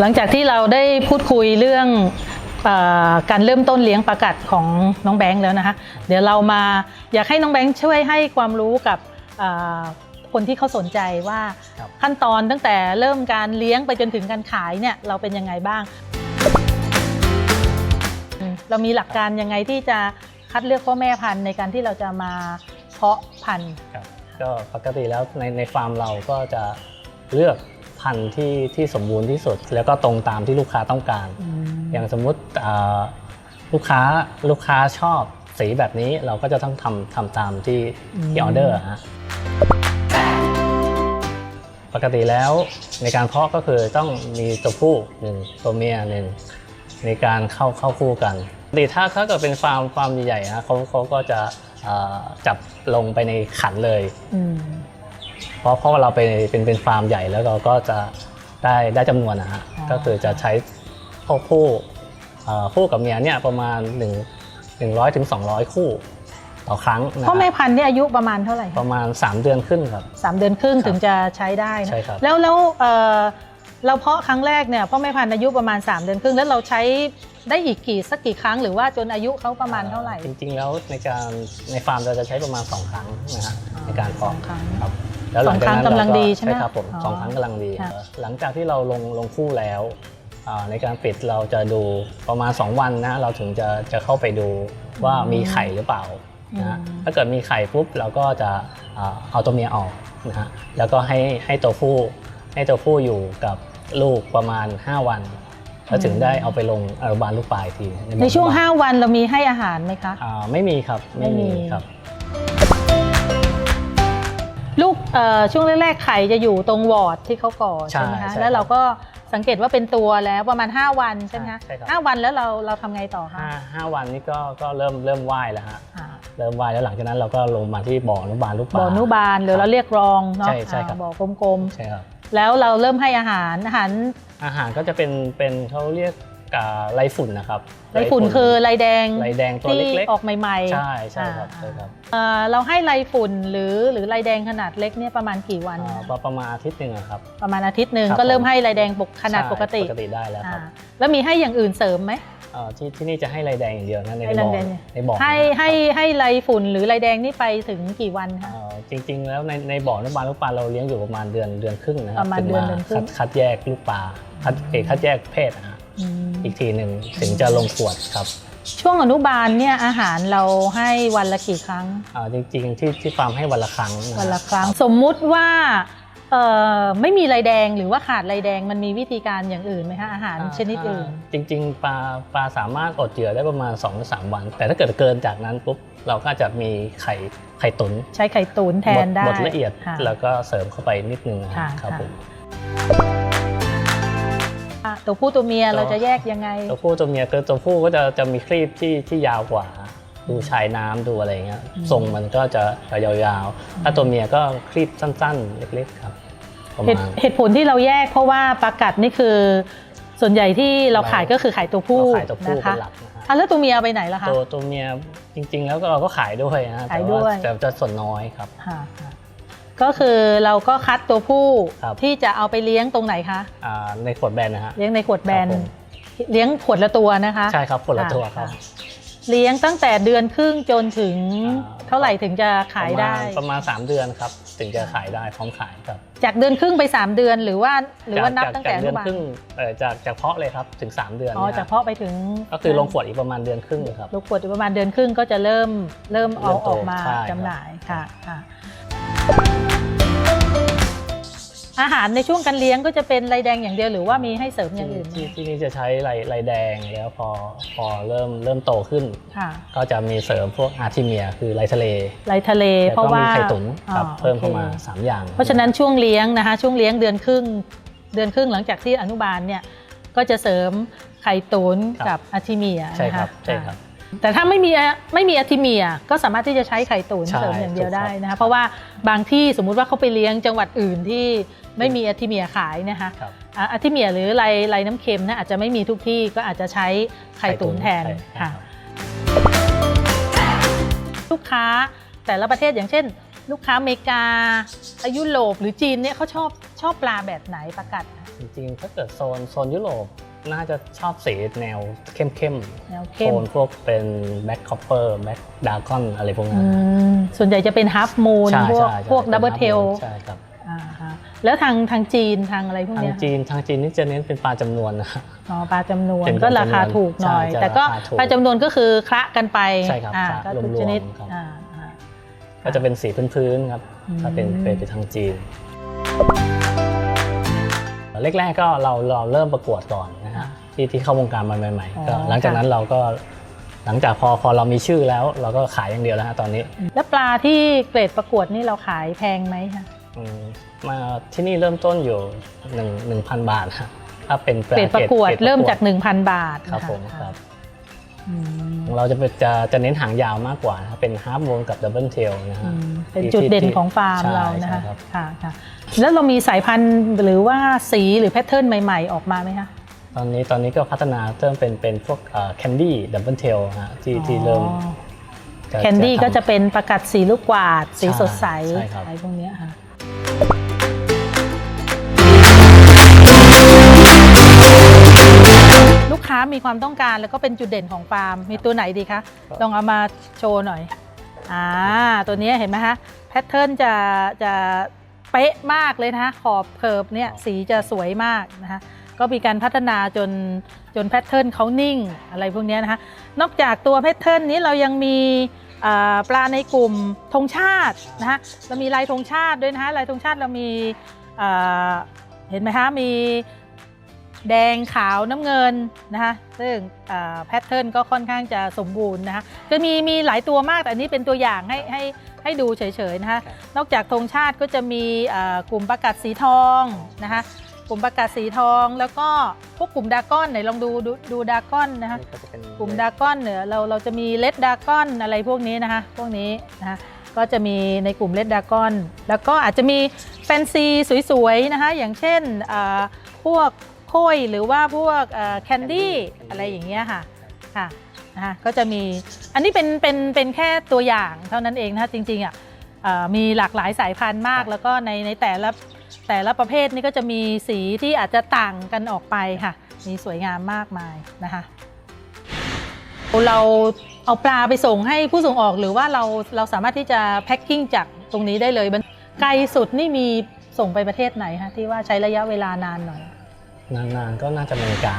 หลังจากที่เราได้พูดคุยเรื่องอการเริ่มต้นเลี้ยงปลากัดของน้องแบงค์แล้วนะคะ เดี๋ยวเรามาอยากให้น้องแบงค์ช่วยให้ความรู้กับคนที่เขาสนใจว่าขั้นตอนตั้งแต่เริ่มการเลี้ยงไปจนถึงการขายเนี่ยเราเป็นยังไงบ้าง เรามีหลักการยังไงที่จะคัดเลือกพ่อแม่พันธุ์ในการที่เราจะมาเพาะพันธุ์ก็ปกติแล้วในในฟาร์มเราก็จะเลือก พันธุ์ที่ที่สมบูรณ์ที่สุด แล้วก็ตรงตามที่ลูกค้าต้องการ อย่างสมมุติอ่าลูกค้าลูกค้าชอบสีแบบนี้เราก็จะต้องทำทำตามที่อืมที่ออเดอร์ฮะปกติแล้วในการเพาะก็คือต้องมีตัวผู้หนึ่งตัวเมียหนึ่งในการเข้าเข้าคู่กันปกติถ้าถ้าเกิดเป็นฟาร์มฟาร์มใหญ่ๆนะเขาเขาก็จะอ่าจับลงไปในขันเลยอืม เพราะเพราะว่าเราเป็นเป็นเป็นฟาร์มใหญ่แล้วเราก็จะได้ได้จำนวนนะฮะอ๋อก็คือจะใช้พวกผู้เอ่อคู่กับเมียเนี่ยประมาณ1 100ถึง200 คู่ต่อครั้งนะพ่อแม่ฮะพันธุ์เนี่ยอายุประมาณเท่าไหร่ปคะระมาณ 3 เดือนขึ้นครับ สามเดือนครึ่งครับถึงจะใช้ได้นะใช่ครับ แล้วแล้วเอ่อเราเพาะครั้งแรกเนี่ยพ่อแม่พันธุ์อายุประมาณ 3 เดือนครึ่งแล้วเราใช้ได้อีกกี่สักกี่ครั้งหรือว่าจนอายุเขาประมาณเท่าไหร่ จริงๆแล้วในการในฟาร์มเราจะใช้ประมาณ 2 ครั้งนะฮะในการเพาะสองครั้ง ครับ แล้วหลังจากนั้นสองครั้งกำลังเราดีใช่ไหมครับผมอ๋อสองครั้งกำลังดีค่ะเอ่อหลังจากที่เราลงลงคู่แล้วอ่าในการปิดเราจะดูประมาณ 2 วันนะเราถึงจะจะเข้าไปดูว่ามีไข่หรือเปล่านะฮะถ้าเกิดมีไข่ปุ๊บเราก็จะอ่าเอาตัวเมียออกนะฮะแล้วก็ให้ให้ตัวผู้ให้ตัวผู้อยู่กับลูกประมาณ 5 วันแล้วถึงได้เอาไปลงอนุบาลลูกปลายอีกทีบ่อในช่วงอนุบาล5วันเรามีให้อาหารไหมคะอ่าไม่มีครับไม่มีครับ ช่วงแรกๆไข่จะอยู่ตรงวอร์ดที่เขาก่อใช่ใช่ไหมคะใช่แล้วเราก็สังเกตว่าเป็นตัวแล้วประมาณ 5 วันใช่ไหมคะใช่ครับห้าวันแล้วเราเราทำไงต่อคะห้าห้าวันนี้ก็ก็เริ่มเริ่มว่ายแล้วฮะอ่าเริ่มว่ายแล้วหลังจากนั้นเราก็ลงมาที่บ่ออนุบาลลูกปลาบ่อนุบาลหรือเราเรียกรองเนาะใช่ใช่ครับอ่าบ่อกลมใช่ครับๆแล้วเราเริ่มให้อาหารอาหารอาหารก็จะเป็นเป็นเขาเรียก อ่าไรฝุ่นนะครับไรฝุ่นคือไรแดงไรแดงตัวที่เล็กออกใหม่ๆๆใช่ใช่ครับอ่าใช่ครับเอ่อเราให้ไรฝุ่นหรือหรือไรแดงขนาดเล็กเนี่ยประมาณกี่วันอ่าคะประประมาณอาทิตย์หนึ่งอะครับประมาณอาทิตย์หนึ่งครับก็เริ่มผมให้ไรแดงปกขนาดใช่ปกติปกติได้แล้วครับอ่าแล้วมีให้อย่างอื่นเสริมไหมอ่าที่ที่นี่จะให้ไรแดงอย่างเดียวนะในให้ไรบ่อแดงเนี่ยในบ่อให้นะครับให้ให้ไรฝุ่นหรือไรแดงนี่ไปถึงกี่วันคะอ่าจริง ๆ แล้วในในบ่ออนุบาลลูกปลาเราเลี้ยงอยู่ประมาณเดือนเดือนครึ่งนะครับประมาณถึงเดือนเดือนครึ่คังดคัดแยกลูกปลาคัดเอกคัดแยกเพศนะฮะ อืมอีกทีหนึ่งถึงจะลงขวดครับ ช่วงอนุบาลเนี่ยอาหารเราให้วันละกี่ครั้งอ่าจริงๆที่ที่ฟาร์มให้วันละครั้งนะฮวันละครั้ง สมมุติว่าเอ่อไม่มีไรแดงหรือว่าขาดไรแดงมันมีวิธีการอย่างอื่นไหมคะอาหารอ่าชนิดอื่น จริง ๆ ปลาปลาสามารถอดเหยื่อได้ประมาณ2อถึงสวัน แต่ถ้าเกิดเกินจากนั้นปุ๊บเราก็จะมีไข่ไข่ตุ๋นใช้ไข่ตุ๋นแทนได้บดละเอียดค่ะ แล้วก็เสริมเข้าไปนิดนึงนะค่ะ ครับค่ะผมอะ ตัวผู้ตัวเมียตัวเราจะแยกยังไง ตัวผู้ตัวเมียคือตัวผู้ก็จะจะมีครีบที่ที่ยาวกว่า ดูชายน้ำดูอะไรเงี้ยอืมทรงมันก็จะจะยาวๆ ถ้าตัวเมียก็ครีบสั้น ๆ เล็กๆครับประเหตุมาณเหตุผลที่เราแยกเพราะว่าปลากัดนี่คือ ส่วนใหญ่ที่เราขายก็คือขายตัวผู้เราขายตัวผู้นะเป็คะนหลักนะฮะอะแล้วตัวเมียไปไหนล่ะคะตัวตัวเมียจริง ๆ แล้วก็เราก็ขายด้วยนะขายแต่ด้วยแต่จะส่วนน้อยครับค่ะค่ะ ก็คือเราก็คัดตัวผู้ครับ ที่จะเอาไปเลี้ยงตรงไหนคะอ่าในขวดแบนนะฮะ เลี้ยงในขวดแบน ครับผมเลี้ยงขวดละตัวนะคะ ใช่ครับขวดละตัวครับะเลี้ยงตั้งแต่เดือนครึ่งจนถึงอ่า เท่าไหร่ถึงจะขายได้ ประมาณประมาณ 3 เดือนครับ ถึงจะขายได้พร้อมขายครับจากเดือนครึ่งไป 3 เดือนหรือว่าหรือว่านับจกตั้งแต่จอกเดืนุอนบาลครึ่งเอ่อจากจากเพาะเลยครับถึง 3 เดือนอ๋อเนี่ยจากเพาะไปถึงก็คือลงขวดอีกประมาณเดือนครึ่งครับ ลูกขวดอยู่ประมาณเดือนครึ่งก็จะเริ่มเริ่มเอาเริ่มโตออกมาใช่ครับ จำหน่ายค่ะค่ะ อาหารในช่วงการเลี้ยงก็จะเป็นไรแดงอย่างเดียวหรือว่ามีให้เสริมอย่างอื่นไหมที่ที่นี่จะใช้ลายลายแดงแล้วพอพอเริ่มเริ่มโตขึ้น ค่ะก็จะมีเสริมพวกอาร์ทิเมีย คือลายทะเลไรทะเล แล้วเพราะก็ว่ามีไข่ตุ๋นครับอ๋อเพิ่มเข้ามา โอค3 อย่าง เพราะฉะนั้นช่วงเลี้ยงนะคะ ช่วงเลี้ยงเดือนครึ่ง เดือนครึ่งหลังจากที่อนุบาลเนี่ยก็จะเสริมไข่ตุ๋นกับอาทิเมียใช่นะครัคะบใช่ครับ แต่ถ้าไม่มีไม่มีอาทิเมียก็สามารถที่จะใช้ไข่ตุ๋นใช่เสริมอย่างเดียวถูกครับได้นะคะเพราะว่าบางที่สมมุติว่าเขาไปเลี้ยงจังหวัดอื่นที่ไม่มีอาทิเมียขายนะคะครับอะอาทิเมียหรือไรไรน้ำเค็มนะอาจจะไม่มีทุกที่ก็อาจจะใช้ไข่ตุ๋นแทนใช่ค่ะรับลูกค้าแต่ละประเทศอย่างเช่น ลูกค้าอเมริกาอายุโรปหรือจีนเนี่ยเขาชอบชอบปลาแบบไหนประกัดจริงๆถ้าเกิดโซนโซนยุโรป น่าจะชอบสีแนวเข้มเข้มแนวๆเข้โทมนพวกเป็นแบ็คคอปเปอร์แบ็คดากอนอะไรพวกนั้อืนมส่วนใหญ่จะเป็นฮัฟมูนใช่พวกใช่ใช่พวกป็นดับเบิลเทลใช่ครับ แล้วทางทางจีนทางอะไรพวกทางเนี้ยจีนทางจีนนี่จะเน้นเป็นปลาจำนวนนะ อ๋อปลาจำนวนเป็นก็ปลาราคาจำนวนถูกหน่อย ใช่จะแต่ก็ราคาถูกปลาจำนวนก็คือคละกันไปใช่ครับอ่าคละก็ทุกรวมๆชนิดครับ อ่าอ่า ก็จะเป็นสีพื้นๆครับ อืม ถ้าเป็นเป็นไปทางจีนแรกๆก็เราเราเริ่มประกวดก่อนนะฮะ ที่ที่เข้าวงการมาใหม่อ๋อๆก็หลังจากค่ะ นั้นเราก็หลังจากพอพอเรามีชื่อแล้ว เราก็ขายอย่างเดียวแล้วฮะตอนนี้แล้วปลาที่เกรดประกวดนี่เราขายแพงไหมคะอืมมาที่นี่เริ่มต้นอยู่หนึ่งหนึ่งพันบาทฮะถ้าเป็นปลาเกรดประกวดเกดเริ่มจาก 1,000 บาทครับนะะผมครับ อืมของเราจะเป็นจะจะเนน้นหางยาวมากกว่านะครับเป็นฮาร์ w วงกับดับเบิลเทลนะอืฮะมเป็นจุดเด่นของฟาร์มใช่เรานะคะใช่ครับ ค่ะค่ะแล้วเรามีสายพันธุ์หรือว่าสีหรือแพทเทิร์นใหม่ ๆ ออกมาไหมคะต อนนี้ตอนนี้ก็พัฒนาเริ่มเป็นเป็นพวกแคนดี้ดับเบิลเทลฮะที่ที่เริ่มแคนดี้ทำก็จะเป็นประกัดสีลูกกวาด สีใช่สดใสใช่ครับอะไรพวกเนี้ยค่ะลูกค้ามีความต้องการแล้วก็เป็นจุดเด่นของฟาร์ม มีตัวไหนดีคะลองเอามาโชว์หน่อยอ่าตัวนี้เห็นไหมคะแพทเทิร์นจะจะเป๊ะมากเลยนะคะขอบเคิร์ฟเนี่ยสีจะสวยมากนะคะ ก็มีการพัฒนาจนจนแพทเทิร์นเขานิ่งอะไรพวกเนี้ยนะคะนอกจากตัวแพทเทิร์นนี้เรายังมีอ่าปลาในกลุ่มธงชาตินะคะเรามีลายธงชาติด้วยนะคะลายธงชาติเรามีอ่าเห็นไหมคะมีแดงขาวน้ำเงินนะคะซึ่งแพทเทิร์นก็ค่อนข้างจะสมบูรณ์นะคะจะมีมีหลายตัวมากแต่อันนี้เป็นตัวอย่างให้ให้ให้ดูเฉยๆนะคะนอกจากธงชาติก็จะมีอ่ากลุ่มประกาศสีทองนะคะ กลุ่มประกาศสีทอง แล้วก็พวกกลุ่มดากอนไหนลองดูดูดูดากอนนะคะก็จะเป็นกลุ่มดากอนเนี่ยเราเราจะมีเลดดากอนอะไรพวกนี้นะคะพวกนี้นะคะก็จะมีในกลุ่มเลดดากอน แล้วก็อาจจะมีแฟนซีสวยๆนะคะอย่างเช่นอ่าพวกโค้ยหรือว่าพวกแคนดี้อะไรอย่างเงี้ยค่ะค่ะนะคะก็จะมีอันนี้เป็นเป็นเป็นแค่ตัวอย่างเท่านั้นเองนะคะจริงๆอะเอ่อ มีหลากหลายสายพันธุ์มาก แล้วก็ในในแต่ละแต่ละประเภทนี่ก็จะมีสีที่อาจจะต่างกันออกไปค่ะ มีสวยงามมากมายนะคะเราเอาปลาไปส่งให้ผู้ส่งออกหรือว่าเราเราสามารถที่จะแพ็คกิ้งจากตรงนี้ได้เลยมันไกลสุดนี่มีส่งไปประเทศไหนคะที่ว่าใช้ระยะเวลานานหน่อย นานๆก็น่าจะอเมริกา